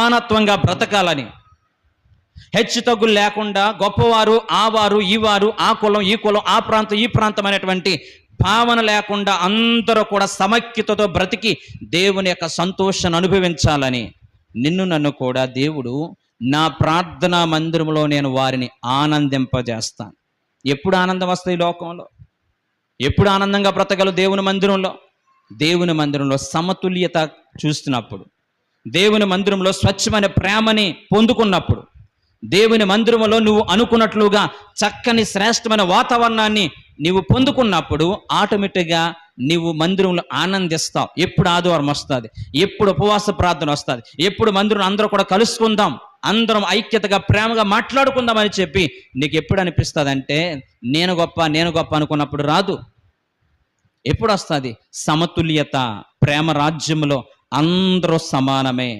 సమానత్వంగా బ్రతకాలని. హెచ్చు తగ్గులు లేకుండా గొప్పవారు ఆ వారు ఈ వారు ఆ కులం ఈ కులం ఆ ప్రాంతం ఈ ప్రాంతం అనేటువంటి భావన లేకుండా అందరూ కూడా సమైక్యతతో బ్రతికి దేవుని యొక్క సంతోషాన్ని అనుభవించాలని. నిన్ను నన్ను కూడా దేవుడు నా ప్రార్థనా మందిరంలో నేను వారిని ఆనందింపజేస్తాను. ఎప్పుడు ఆనందం వస్తుంది ఈ లోకంలో? ఎప్పుడు ఆనందంగా బ్రతకలు దేవుని మందిరంలో? దేవుని మందిరంలో సమతుల్యత చూస్తున్నప్పుడు. దేవుని మందిరంలో స్వచ్ఛమైన ప్రేమని పొందుకున్నప్పుడు దేవుని మందిరంలో నువ్వు అనుకున్నట్లుగా చక్కని శ్రేష్టమైన వాతావరణాన్ని నీవు పొందుకున్నప్పుడు ఆటోమేటిక్గా నీవు మందిరంలో ఆనందిస్తావు. ఎప్పుడు ఆదివారం వస్తుంది ఎప్పుడు ఉపవాస ప్రార్థన వస్తుంది ఎప్పుడు మందిరం అందరూ కూడా కలుసుకుందాం అందరం ఐక్యతగా ప్రేమగా మాట్లాడుకుందామని చెప్పి నీకు ఎప్పుడు అనిపిస్తుంది అంటే నేను గొప్ప నేను గొప్ప అనుకున్నప్పుడు రాదు. ఎప్పుడు వస్తుంది? సమతుల్యత ప్రేమ రాజ్యంలో అందరూ సమానమే.